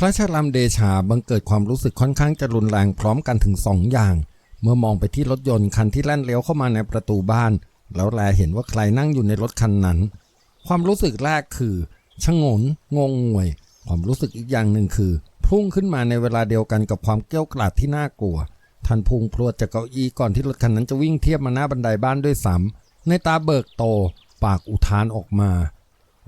พระชรามเดชาบังเกิดความรู้สึกค่อนข้างจะรุนแรงพร้อมกันถึงสองอย่าง เมื่อมองไปที่รถยนต์คันที่แล่นเลี้ยวเข้ามาในประตูบ้าน แล้วแลเห็นว่าใครนั่งอยู่ในรถคันนั้น ความรู้สึกแรกคือชงน งงงวย ความรู้สึกอีกอย่างหนึ่งคือพุ่งขึ้นมาในเวลาเดียวกันกับความเกรี้ยวกราดที่น่ากลัวท่านพุ่งพรวดจากเก้าอี้ก่อนที่รถคันนั้นจะวิ่งเทียบมาหน้าบันไดบ้านด้วยซ้ำในตาเบิกโต ปากอุทานออกมา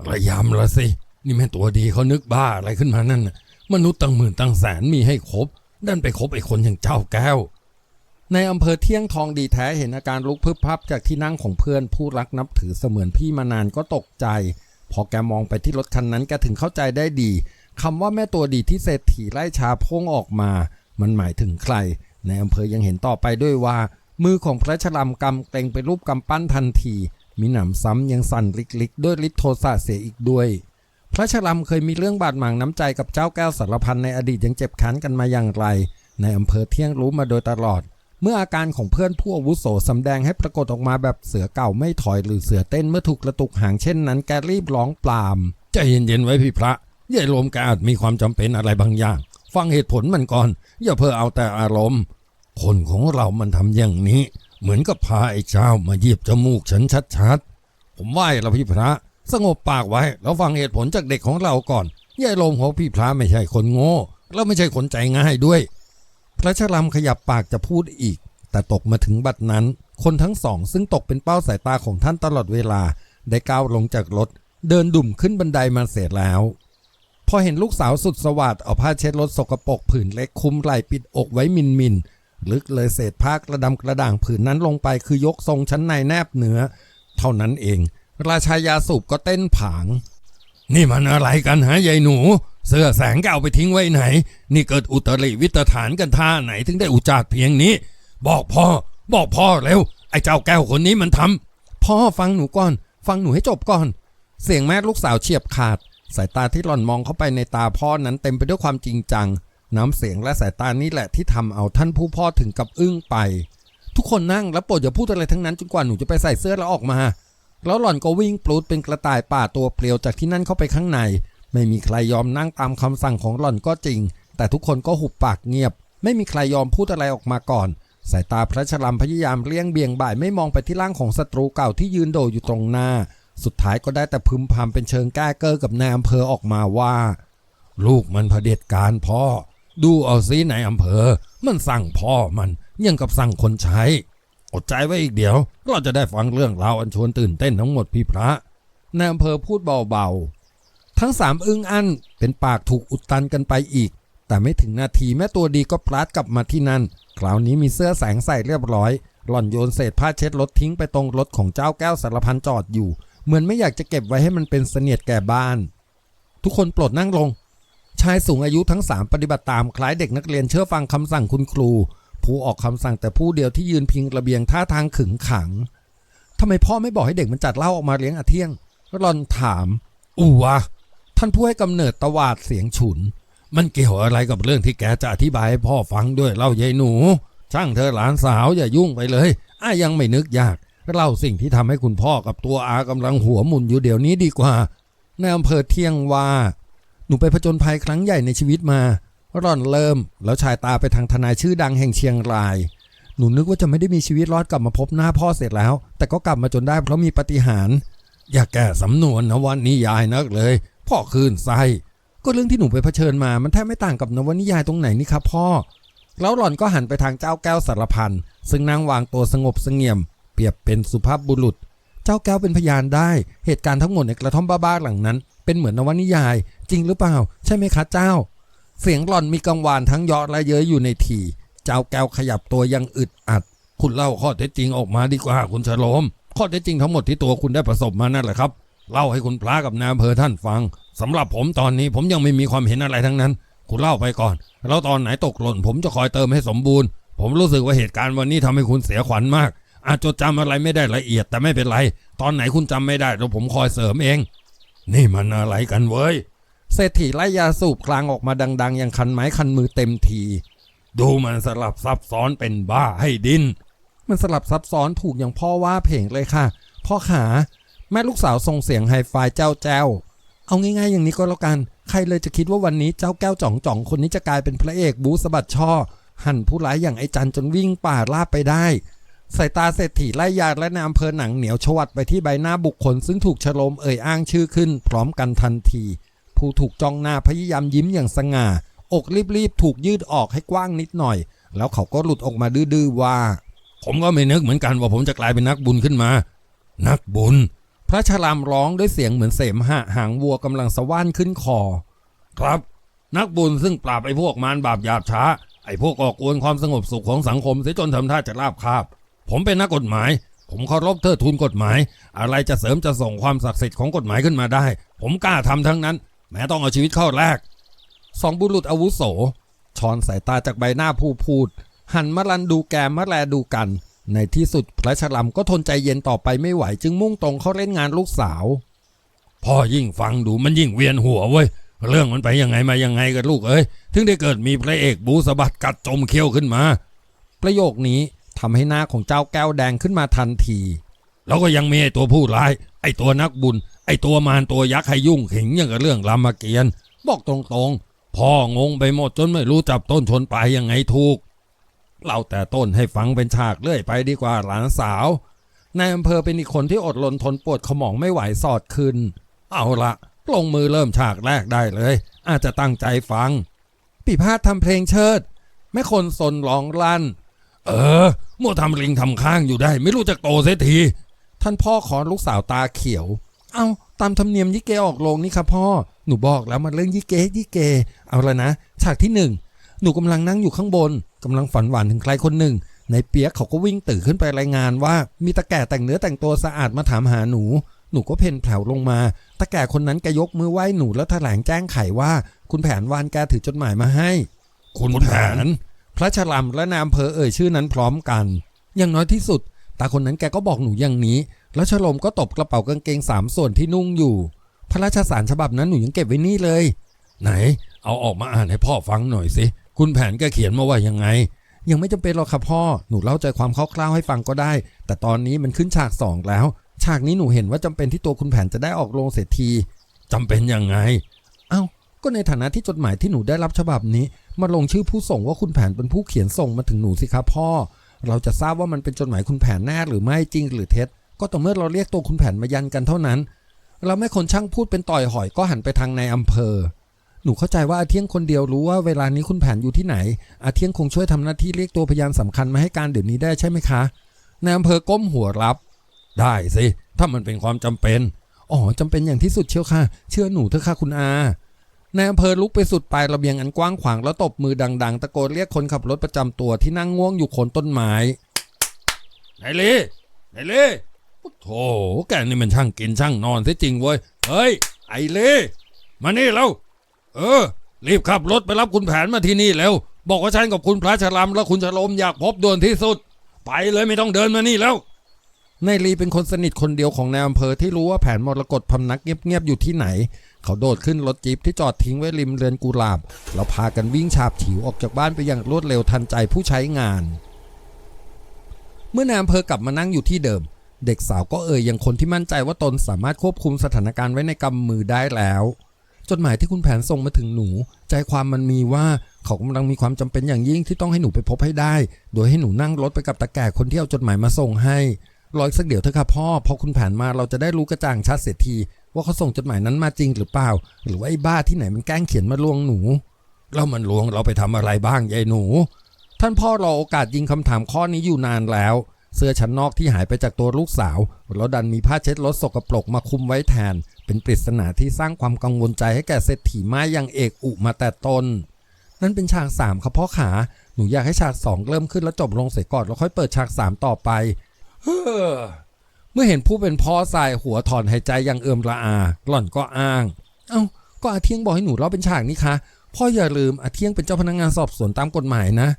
ระยำละสิ นี่แม่ตัวดีเขานึกบ้าอะไรขึ้นมานั่นน่ะ มนุษย์ตั้งหมื่นตั้งแสนมีให้ครบดันไปคบไอ้คนอย่างเจ้าแก้ว ในอำเภอเที่ยงทองดีแท้เห็นอาการลุกพึบพับจากที่นั่งของเพื่อนผู้รักนับถือเสมือนพี่มานานก็ตกใจ พอแกมองไปที่รถคันนั้นแกถึงเข้าใจได้ดีคำว่าแม่ตัวดีที่เศรษฐีไล่ชาพ่งออกมา มันหมายถึงใคร ในอำเภอยังเห็นต่อไปด้วยว่า มือของพระชรามกำเกรงไปรูปกำปั้นทันที มีหนำซ้ำยังสั่นลิกๆ ด้วยฤทธิ์โทสะเสียอีกด้วย พระชรามเคยมีเรื่องบาดหมางน้ำใจกับเจ้าแก้วสารพันในอดีตยังเจ็บแค้นกันมาอย่างไร ในอำเภอเที่ยงรู้มาโดยตลอด เมื่ออาการของเพื่อนผู้อาวุโสสำแดงให้ปรากฏออกมาแบบเสือเก่าไม่ถอยหรือเสือเต้นเมื่อถูกกระตุกหางเช่นนั้นแกรีบร้องปลามใจเย็นๆไว้พี่พระยายลมแกอาจมีความจำเป็นอะไรบางอย่าง ฟังเหตุผลมันก่อน อย่าเพ้อเอาแต่อารมณ์ คนของเรามันทำอย่างนี้ เหมือนกับพาไอ้เจ้ามาเหยียบจมูกฉันชัดๆผมไหว้แล้วพี่พระ สงบปากไว้ แล้วฟังเหตุผลจากเด็กของเราก่อนยายลมของพี่พระไม่ใช่คนโง่ แล้วไม่ใช่คนใจง่ายด้วย พระชรามขยับปากจะพูดอีก แต่ตกมาถึงบัดนั้น คนทั้งสอง ซึ่งตกเป็นเป้าสายตาของท่านตลอดเวลา ได้ก้าวลงจากรถ เดินดุ่มขึ้นบันไดมาเสร็จแล้ว พอเห็นลูกสาวสุดสวัสดเอาผ้าเช็ดรถสกปรกผืนเล็กคุมไหล่ปิดอกไว้มินมินลึกเลยเศษผ้ากระดำกระด่างผืนนั้นลงไปคือยกทรงชั้นในแนบเหนือ เท่านั้นเอง ราชายาสูบก็เต้นผาง นี่มันอะไรกันฮะยายหนู เสื้อแสงแกเอาไปทิ้งไว้ไหน นี่เกิดอุตริวิตฐานกันท่าไหนถึงได้อุจาดเพียงนี้ บอกพ่อ บอกพ่อเร็ว ไอ้เจ้าแก้วคนนี้มันทำพ่อฟังหนูก่อน ฟังหนูให้จบก่อน เสียงแม่ลูกสาวเฉียบขาด สายตาที่หล่อนมองเข้าไปในตาพ่อนั้นเต็มไปด้วยความจริงจัง น้ำเสียงและสายตานี่แหละที่ทำเอาท่านผู้พ่อถึงกับอึ้งไป ทุกคนนั่งแล้วโปรดอย่าพูดอะไรทั้งนั้นจนกว่าหนูจะไปใส่เสื้อแล้วออกมา แล้วหล่อนก็วิ่งปลูดเป็นกระต่ายป่าตัวเปลี่ยวจากที่นั่นเข้าไปข้างใน ไม่มีใครยอมนั่งตามคำสั่งของหล่อนก็จริง แต่ทุกคนก็หุบปากเงียบ ไม่มีใครยอมพูดอะไรออกมาก่อน สายตาพระชรามพยายามเลี่ยงเบี่ยงบ่ายไม่มองไปที่ร่างของศัตรูเก่าที่ยืนโดดอยู่ตรงหน้า สุดท้ายก็ได้แต่พึมพำเป็นเชิงแก้เกอร์กับนายอำเภอออกมาว่า ลูกมันเผด็จการพ่อ ดูเอาซิในอำเภอ มันสั่งพ่อมันยังกับสั่งคนใช้ อดใจไว้อีกเดี๋ยว เราจะได้ฟังเรื่องราวอันชวนตื่นเต้นทั้งหมดพี่พระนายอำเภอพูดเบาๆ ทั้งสามอึ้งอั้นเป็นปากถูกอุดตันกันไปอีก แต่ไม่ถึงนาทีแม่ตัวดีก็พลัดกลับมาที่นั่น คราวนี้มีเสื้อแสงใส่เรียบร้อย หล่อนโยนเศษผ้าเช็ดรถทิ้งไปตรงรถของเจ้าแก้วสารพันจอดอยู่ เหมือนไม่อยากจะเก็บไว้ให้มันเป็นเสนียดแก่บ้าน ทุกคนปลดนั่งลง ชายสูงอายุทั้งสามปฏิบัติตามคล้ายเด็กนักเรียนเชื่อฟังคำสั่งคุณครู ผู้ออกคำสั่งแต่ผู้เดียวที่ยืนพิงระเบียงท่าทางขึงขังทำไมพ่อไม่บอกให้เด็กมันจัดเหล้าออกมาเลี้ยงอาเที่ยงรอนถามอูวะท่านผู้ให้กำเนิดตวาดเสียงฉุน มันเกี่ยวอะไรกับเรื่องที่แกจะอธิบายให้พ่อฟังด้วยเล่ายายหนู ช่างเธอหลานสาวอย่ายุ่งไปเลยอ้ายังไม่นึกยากเล่าสิ่งที่ทำให้คุณพ่อกับตัวอากำลังหัวหมุนอยู่เดี๋ยวนี้ดีกว่าในอำเภอเที่ยงว่า หนูไปผจญภัยครั้งใหญ่ในชีวิตมา ร่อนเริ่ม แล้วชายตาไปทางทนายชื่อดังแห่งเชียงราย หนูนึกว่าจะไม่ได้มีชีวิตรอดกลับมาพบหน้าพ่อเสร็จแล้ว แต่ก็กลับมาจนได้เพราะมีปฏิหาร อย่าแก้สำนวนนวนิยายนักเลย พ่อคืนไส้ก็เรื่องที่หนูไปเผชิญมามันแทบไม่ต่างกับนวนิยายตรงไหนนี่ครับพ่อ แล้วหล่อนก็หันไปทางเจ้าแก้วสารพันซึ่งนั่งวางตัวสงบเสงี่ยม เปรียบเป็นสุภาพบุรุษ เจ้าแก้วเป็นพยานได้ เหตุการณ์ทั้งหมดในกระท่อมบ้าๆหลังนั้น เป็นเหมือนนวนิยาย จริงหรือเปล่า ใช่ไหมคะเจ้า เสียงหล่อนมีกังวานทั้งยาะและเย้ยอยู่ในทีเจ้าแก้วขยับตัวยังอึดอัด คุณเล่าข้อเท็จจริงออกมาดีกว่าคุณฉลม ข้อเท็จจริงทั้งหมดที่ตัวคุณได้ประสบมานั่นแหละครับเล่าให้คุณพระกับนายอำเภอท่านฟังสำหรับผมตอนนี้ผมยังไม่มีความเห็นอะไรทั้งนั้น คุณเล่าไปก่อน แล้วตอนไหนตกหล่น ผมจะคอยเติมให้สมบูรณ์ ผมรู้สึกว่าเหตุการณ์วันนี้ทำให้คุณเสียขวัญมาก อาจจดจำอะไรไม่ได้ละเอียดแต่ไม่เป็นไร ตอนไหนคุณจำไม่ได้เดี๋ยวผมคอยเสริมเอง นี่มันอะไรกันเว้ย เศรษฐีไล่ยาสูบคลางออกมาดัง ๆ อย่างคันไม้คันมือเต็มที ดูมันสลับซับซ้อนเป็นบ้าให้ดิน มันสลับซับซ้อนถูกอย่างพ่อว่าเพลงเลยค่ะ พ่อขาแม่ลูกสาวส่งเสียงไฮไฟเจ้าแจ้วเอาง่ายๆอย่างนี้ก็แล้วกัน ใครเลยจะคิดว่าวันนี้เจ้าแก้วจ่องจ่องคนนี้จะกลายเป็นพระเอกบูสบัดช่อ หั่นผู้ร้ายอย่างไอจันจนวิ่งป่าลาบไปได้สายตาเศรษฐีไล่ยาและในอำเภอหนังเหนียวชวัดไปที่ใบหน้าบุคคล ซึ่งถูกฉลมเอ่ยอ้างชื่อขึ้น พร้อมกันทันที ผู้ถูกจ้องหน้าพยายามยิ้มอย่างสง่า อกรีบๆ ถูกยืดออกให้กว้างนิดหน่อย แล้วเขาก็หลุดออกมาดื้อๆว่า ผมก็ไม่นึกเหมือนกันว่าผมจะกลายเป็นนักบุญขึ้นมา นักบุญ พระชรามร้องด้วยเสียงเหมือนเสมหะหางวัวกำลังสว่านขึ้นคอ ครับ นักบุญซึ่งปราบไอ้พวกมารบาปหยาบช้า ไอ้พวกก่อกวนความสงบสุขของสังคมเสียจนทำท่าจะลาบคาบ ผมเป็นนักกฎหมายผมเคารพเทิดทูนกฎหมาย อะไรจะเสริมจะส่งความศักดิ์สิทธิ์ของกฎหมายขึ้นมาได้ ผมกล้าทำทั้งนั้น แม้ต้องเอาชีวิตเข้าแลกสองบุรุษอาวุโสชอนสายตาจากใบหน้าผู้พูด หันมาลันดูแกมาแลดูกัน ในที่สุดพระชลัมก็ทนใจเย็นต่อไปไม่ไหวจึงมุ่งตรงเข้าเล่นงานลูกสาว พ่อยิ่งฟังดูมันยิ่งเวียนหัวเว้ยเรื่องมันไปยังไงมายังไงกันลูกเอ้ย ถึงได้เกิดมีพระเอกบูสะบัดกัดจมเขี้ยวขึ้นมา ประโยคนี้ทำให้หน้าของเจ้าแก้วแดงขึ้นมาทันที แล้วก็ยังมีไอ้ตัวผู้ร้าย ไอ้ตัวนักบุญ ไอ้ตัวมารตัวยักษ์ให้ยุ่งขิงอย่างกับเรื่องรามเกียรติ์บอกตรงๆ พ่องงไปหมดจนไม่รู้จับต้นชนปลายยังไงถูก เล่าแต่ต้นให้ฟังเป็นฉากเรื่อยไปดีกว่าหลานสาวนายอำเภอเป็นอีกคนที่อดรนทนปวดขมองไม่ไหวสอดขึ้น เอาละลงมือเริ่มฉากแรกได้เลย อาจจะตั้งใจฟัง ปีพาดทำเพลงเชิดแม่คนสนร้องลั่น เออมัวทำลิงทำข้างอยู่ได้ ไม่รู้จักโตเสียที ท่านพ่อขอลูกสาวตาเขียว เอาตามธรรมเนียมยิเกออกโรงนี่ครับพ่อ หนูบอกแล้วมันเรื่องยิเกยิเก เอาละนะ ฉากที่หนึ่งหนูกำลังนั่งอยู่ข้างบนกำลังฝันหวานถึงใครคนหนึ่ง ในเปียกเขาก็วิ่งตื่นขึ้นไปรายงานว่า มีตาแก่แต่งเนื้อแต่งตัวสะอาดมาถามหาหนู หนูก็เพ่นแผ่วลงมาตาแก่คนนั้นแกยกมือไหว้หนูแล้วแถลงแจ้งไขว่า คุณแผนวานแกถือจดหมายมาให้ คุณแผน พระชลัมและนายอำเภอเอ่ยชื่อนั้นพร้อมกัน อย่างน้อยที่สุดตาคนนั้นแกก็บอกหนูอย่างนี้ แล้วฉลมก็ตบกระเป๋ากางเกงสามส่วนที่นุ่งอยู่ พระราชสารฉบับนั้นหนูยังเก็บไว้นี่เลย ไหน เอาออกมาอ่านให้พ่อฟังหน่อยสิคุณแผนแกเขียนมาว่ายังไง ยังไม่จำเป็นหรอกครับพ่อหนูเล่าใจความคร่าวๆให้ฟังก็ได้ แต่ตอนนี้มันขึ้นฉากสองแล้ว ฉากนี้หนูเห็นว่าจำเป็นที่ตัวคุณแผนจะได้ออกโรงเสียทีจำเป็นยังไง เอ้าก็ในฐานะที่จดหมายที่หนูได้รับฉบับนี้ มาลงชื่อผู้ส่งว่าคุณแผนเป็นผู้เขียนส่งมาถึงหนูสิครับพ่อ เราจะทราบว่ามันเป็นจดหมายคุณแผนแน่หรือไม่จริงหรือเท็จ ก็ต่อเมื่อเราเรียกตัวคุณแผนมายันกันเท่านั้น เราไม่คนช่างพูดเป็นต่อยหอยก็หันไปทางในายอำเภอ หนูเข้าใจว่าอาเที่ยงคนเดียวรู้ว่าเวลานี้คุณแผนอยู่ที่ไหน อาเที่ยงคงช่วยทำหน้าที่เรียกตัวพยานสำคัญมาให้การเดี๋ยวนี้ได้ใช่ไหมคะนายอำเภอก้มหัวรับ ได้สิถ้ามันเป็นความจำเป็นอ๋อจำเป็นอย่างที่สุดเชียวค่ะ เชื่อหนูเถอะค่ะคุณอานายอำเภอลุกไปสุดปลายระเบียงอันกว้างขวางแล้วตบมือดัง ๆ ตะโกนเรียกคนขับรถประจำตัวที่นั่งง่วงอยู่โคนต้นไม้ไหนล่ไหนล่ โธ่แกนี่มันช่างกินช่างนอนเสียจริงเว้ย เฮ้ย ไอเล่มานี่แล้ว เออ รีบขับรถไปรับคุณแผนมาที่นี่แล้ว บอกว่าฉันกับคุณพระชรามและคุณชโลมอยากพบด่วนที่สุด ไปเลยไม่ต้องเดินมานี่แล้วนายลีเป็นคนสนิทคนเดียวของนายอำเภอที่รู้ว่าแผนมรกตพำนักเงียบๆอยู่ที่ไหน เขาโดดขึ้นรถจี๊ปที่จอดทิ้งไว้ริมเรือนกุหลาบ แล้วพากันวิ่งฉาบฉิวออกจากบ้านไปอย่างรวดเร็วทันใจผู้ใช้งาน เมื่อนายอำเภอกลับมานั่งอยู่ที่เดิม เด็กสาวก็เอ่ยอย่างคนที่มั่นใจว่าตนสามารถควบคุมสถานการณ์ไว้ในกำมือได้แล้ว จดหมายที่คุณแผนส่งมาถึงหนู ใจความมันมีว่าเขากำลังมีความจำเป็นอย่างยิ่งที่ต้องให้หนูไปพบให้ได้ โดยให้หนูนั่งรถไปกับตาแก่คนที่เอาจดหมายมาส่งให้รออีกสักเดี๋ยวเถอะค่ะพ่อพอคุณแผนมาเราจะได้รู้กระจ่างชัดเสียที ว่าเขาส่งจดหมายนั้นมาจริงหรือเปล่า หรือว่าไอ้บ้าที่ไหนมันแกล้งเขียนมาลวงหนูแล้วมันลวงเราไปทำอะไรบ้างยายหนู ท่านพ่อรอโอกาสยิงคำถามข้อนี้อยู่นานแล้ว เสื้อชั้นนอกที่หายไปจากตัวลูกสาว แล้วดันมีผ้าเช็ดรถสกปรกมาคุมไว้แทน เป็นปริศนาที่สร้างความกังวลใจให้แก่เศรษฐีไม้อย่างเอกอุมาแต่ตน นั่นเป็นฉากสามครับพ่อขา หนูอยากให้ฉากสองเริ่มขึ้นแล้วจบลงเสียก่อนแล้วค่อยเปิดฉากสามต่อไป เฮ้อ เมื่อเห็นผู้เป็นพ่อสายหัวถอนหายใจอย่างเอิมระอา หล่อนก็อ้าง เอ้า ก็อาเทียงบอกให้หนูเล่าเป็นฉากนี้คะ พ่ออย่าลืมอาเทียงเป็นเจ้าพนักงานสอบสวนตามกฎหมายนะ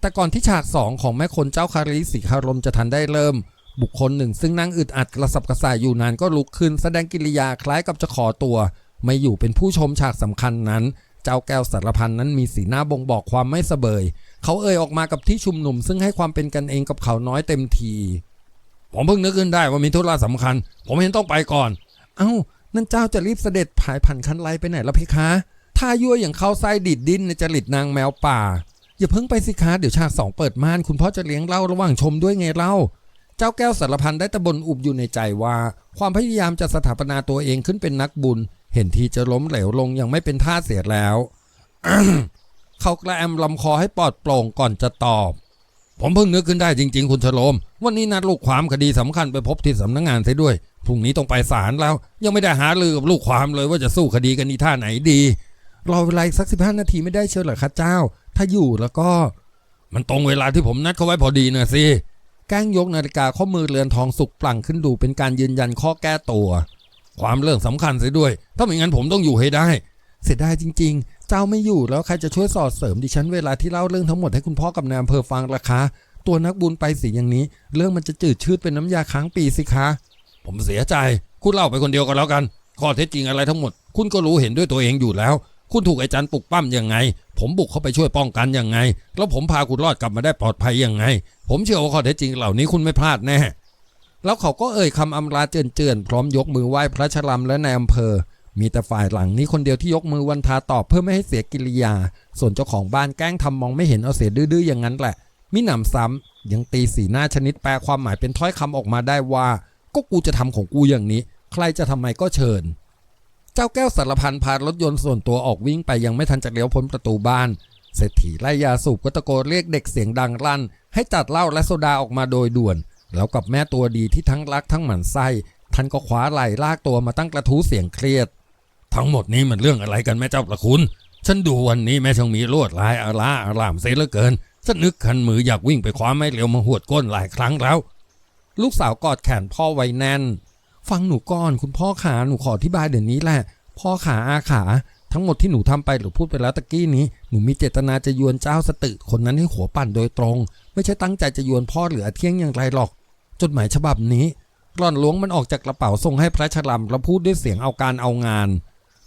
แต่ก่อนที่ฉากสองของแม่คนเจ้าคาริสีคารมจะทันได้เริ่ม บุคคลหนึ่งซึ่งนั่งอึดอัดกระสับกระส่ายอยู่นานก็ลุกขึ้น แสดงกิริยาคล้ายกับจะขอตัว ไม่อยู่เป็นผู้ชมฉากสำคัญนั้น เจ้าแก้วสารพันนั้นมีสีหน้าบ่งบอกความไม่เสบย เขาเอ่ยออกมากับที่ชุมนุม ซึ่งให้ความเป็นกันเองกับเขาน้อยเต็มที ผมเพิ่งนึกขึ้นได้ว่ามีธุระสำคัญ ผมเห็นต้องไปก่อน เอ้านั่นเจ้าจะรีบเสด็จผายผันคันไลไปไหนละเพคะถ้ายั่วอย่างเข้าไส้ดิดดิ้นในจริตนางแมวป่า อย่าเพิ่งไปสิคะเดี๋ยวฉากสองเปิดม่านคุณพ่อจะเลี้ยงเล่าระหว่างชมด้วยไงเล่า เจ้าแก้วสารพันได้ตะบนอุบอยู่ในใจว่า ความพยายามจะสถาปนาตัวเองขึ้นเป็นนักบุญ เห็นทีจะล้มเหลวลงยังไม่เป็นท่าเสียแล้วเขากระแอมลำคอให้ปลอดโปร่งก่อนจะตอบ ผมเพิ่งนึกขึ้นได้จริง ๆ คุณชโลม วันนี้นัดลูกความคดีสำคัญไปพบที่สำนักงานเสียด้วยพรุ่งนี้ต้องไปศาลแล้ว ยังไม่ได้หาลือกับลูกความเลยว่าจะสู้คดีกันนี่ท่าไหนดีรอเวลาสักสิบห้านาทีไม่ได้เชียวหรอคะเจ้า ถ้าอยู่แล้วก็ มันตรงเวลาที่ผมนัดเขาไว้พอดีนะสิแกล้งยกนาฬิกาข้อมือเรือนทองสุกปลั่งขึ้นดูเป็นการยืนยันข้อแก้ตัว ความเรื่องสำคัญเสียด้วย ถ้าไม่งั้นผมต้องอยู่ให้ได้ เสียดายจริง ๆ เจ้าไม่อยู่แล้วใครจะช่วยสอดเสริมดิฉันเวลาที่เล่าเรื่องทั้งหมดให้คุณพ่อกับนายอำเภอฟังล่ะคะ ตัวนักบุญไปสีอย่างนี้ เรื่องมันจะจืดชืดเป็นน้ำยาค้างปีสิคะ ผมเสียใจ คุณเล่าไปคนเดียวก็แล้วกัน ข้อเท็จจริงอะไรทั้งหมด คุณก็รู้เห็นด้วยตัวเองอยู่แล้ว คุณถูกไอ้จันปลุกปั้มยังไง ผมบุกเข้าไปช่วยป้องกันยังไง แล้วผมพาคุณรอดกลับมาได้ปลอดภัยยังไง ผมเชื่อว่าข้อเท็จจริงเหล่านี้คุณไม่พลาดแน่แล้วเขาก็เอ่ยคำอำลาเจือนๆพร้อมยกมือไหว้พระชลัมและนายอำเภอ มีแต่ฝ่ายหลังนี้คนเดียวที่ยกมือวันทาตอบเพื่อไม่ให้เสียกิริยา ส่วนเจ้าของบ้านแกล้งทำมองไม่เห็นเอาเสียดื้อๆอย่างนั้นแหละ มิหนำซ้ำยังตีสีหน้าชนิดแปลความหมายเป็นถ้อยคำออกมาได้ว่า ก็กูจะทำของกูอย่างนี้ ใครจะทำไมก็เชิญ เจ้าแก้วสารพันพารถยนต์ส่วนตัวออกวิ่งไปยังไม่ทันจะเลี้ยวพ้นประตูบ้านเศรษฐีไล่ยาสูบก็ตะโกนเรียกเด็กเสียงดังลั่น ให้จัดเหล้าและโซดาออกมาโดยด่วน แล้วกับแม่ตัวดีที่ทั้งรักทั้งหมั่นไส้ท่านก็คว้าไหล่ลากตัวมาตั้งกระทู้เสียงเครียด ทั้งหมดนี้มันเรื่องอะไรกันแม่เจ้าประคุณ ฉันดูวันนี้แม่ช่างมีลวดลายอาลาอารามเสียเหลือเกินฉันนึกคันมืออยากวิ่งไปคว้าไม้เร็วมาหวดก้นหลายครั้งแล้ว ลูกสาวกอดแขนพ่อไว้แน่น ฟังหนูก่อนคุณพ่อขาหนูขออธิบายเดี๋ยวนี้แหละ พ่อขาอาขา ทั้งหมดที่หนูทำไปหรือพูดไปแล้วตะกี้นี้ หนูมีเจตนาจะยวนเจ้าสตึคนนั้นให้หัวปั่นโดยตรง ไม่ใช่ตั้งใจจะยวนพ่อหรืออาเที่ยงอย่างไรหรอก จดหมายฉบับนี้ร่อนล้วงมันออกจากกระเป๋าส่งให้พระชลัมแล้วพูดด้วยเสียงเอาการเอางาน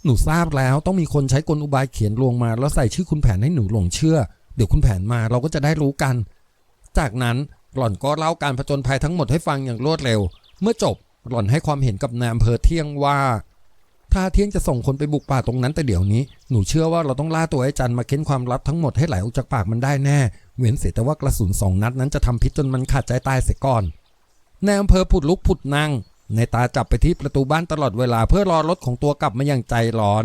หนูทราบแล้วต้องมีคนใช้กลอุบายเขียนลวงมา แล้วใส่ชื่อคุณแผนให้หนูหลงเชื่อ เดี๋ยวคุณแผนมาเราก็จะได้รู้กัน จากนั้นหล่อนก็เล่าการผจญภัยทั้งหมดให้ฟังอย่างรวดเร็ว เมื่อจบ หล่อนให้ความเห็นกับนายอำเภอเที่ยงว่า ถ้าเที่ยงจะส่งคนไปบุกป่าตรงนั้นแต่เดี๋ยวนี้ หนูเชื่อว่าเราต้องล่าตัวไอ้จันมาเค้นความลับทั้งหมดให้ไหลออกจากปากมันได้แน่ เว้นเสียแต่ว่ากระสุนสองนัดนั้นจะทำพิษจนมันขาดใจตายเสียก่อนในอำเภอผุดลุกผุดนั่งในตาจับไปที่ประตูบ้านตลอดเวลาเพื่อรอรถของตัวกลับมาอย่างใจร้อน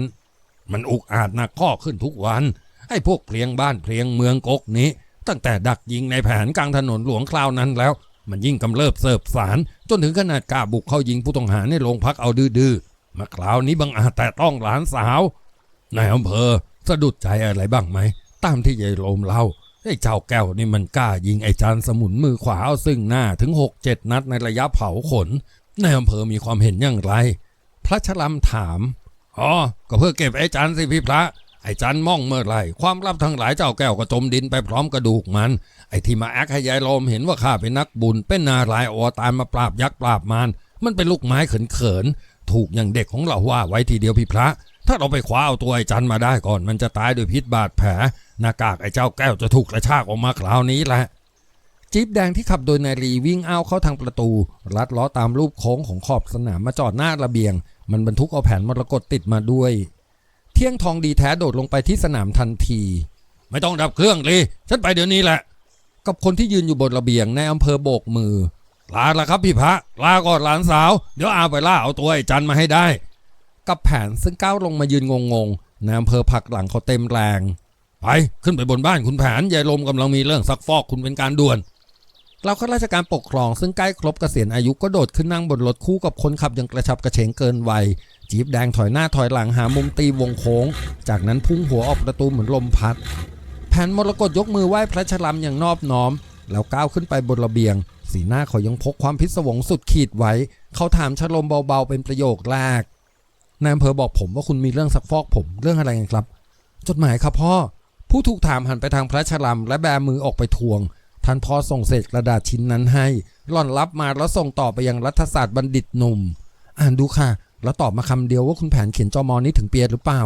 มันอุกอาจหนักข้อขึ้นทุกวันไอ้พวกเพลียงบ้านเพลียงเมืองกกนี้ ตั้งแต่ดักยิงในแผนกลางถนนหลวงคราวนั้นแล้ว มันยิ่งกำเริบเสิบสาร จนถึงขนาดกล้าบุกเข้ายิงผู้ต้องหาในโรงพักเอาดื้อๆมาคราวนี้บังอาจแต่ต้องหลานสาว นายอำเภอสะดุดใจอะไรบ้างไหม ตามที่ยายโลมเล่าไอ้เจ้าแก้วนี่มันกล้ายิงไอ้จานสมุนมือขวาเอาซึ่งหน้าถึงหกเจ็ดนัดในระยะเผาขนนายอำเภอมีความเห็นอย่างไร พระชลัมถามอ๋อก็เพื่อเก็บไอ้จันสิพี่พระ ไอ้จันม่องเมื่อไรความลับทั้งหลายเจ้าแก้วก็จมดินไปพร้อมกระดูกมัน ไอ้ที่มาแอคให้ยายลมเห็นว่าข้าเป็นนักบุญ เป็นนารายอวตารมาปราบยักษ์ปราบมารมันเป็นลูกไม้เขินๆถูกอย่างเด็กของเราว่าไว้ทีเดียวพี่พระ ถ้าเราไปคว้าเอาตัวไอ้จันมาได้ก่อน มันจะตายด้วยพิษบาดแผลหน้ากากไอ้เจ้าแก้วจะถูกกระชากออกมาคราวนี้แหละจี๊ปแดงที่ขับโดยนายรีวิ่งอ้าวเข้าทางประตู ลัดล้อตามรูปโค้งของขอบสนามมาจอดหน้าระเบียง มันบรรทุกเอาแผ่นมรกตติดมาด้วย เที่ยงทองดีแท้โดดลงไปที่สนามทันที ไม่ต้องดับเครื่องเลยฉันไปเดี๋ยวนี้แหละ กับคนที่ยืนอยู่บนระเบียงในอำเภอโบกมือ ลาละครับพี่พระ ลาก่อนหลานสาว เดี๋ยวอาไปล่าเอาตัวไอ้จันมาให้ได้ กับแผนซึ่งก้าวลงมายืนงงๆในอำเภอผักหลังเขาเต็มแรง ไปขึ้นไปบนบ้านคุณแผนยายลมกำลังมีเรื่องซักฟอกคุณเป็นการด่วนเราข้าราชการปกครองซึ่งใกล้ครบเกษียณอายุก็โดดขึ้นนั่งบนรถคู่กับคนขับอย่างกระชับกระเฉงเกินวัย จีบแดงถอยหน้าถอยหลังหามุมตีวงโค้ง จากนั้นพุ่งหัวออกประตูเหมือนลมพัด แผ่นมรกตยกมือไหว้พระชลัมอย่างนอบน้อม แล้วก้าวขึ้นไปบนระเบียง สีหน้าเขายังพกความพิศวงสุดขีดไว้ เขาถามชลมเบาๆเป็นประโยคแรกนายอำเภอบอกผมว่าคุณมีเรื่องซักฟอกผมเรื่องอะไรกันครับ จดหมายครับพ่อ ผู้ถูกถามหันไปทางพระชลัมและแบมือออกไปทวงท่านพ่อส่งเศษกระดาษชิ้นนั้นให้หล่อนรับมาแล้วส่งต่อไปยังรัฐศาสตร์บัณฑิตหนุ่ม อ่านดูค่ะ แล้วตอบมาคำเดียวว่าคุณแผนเขียนจอมอนี้ถึงเปียหรือเปล่า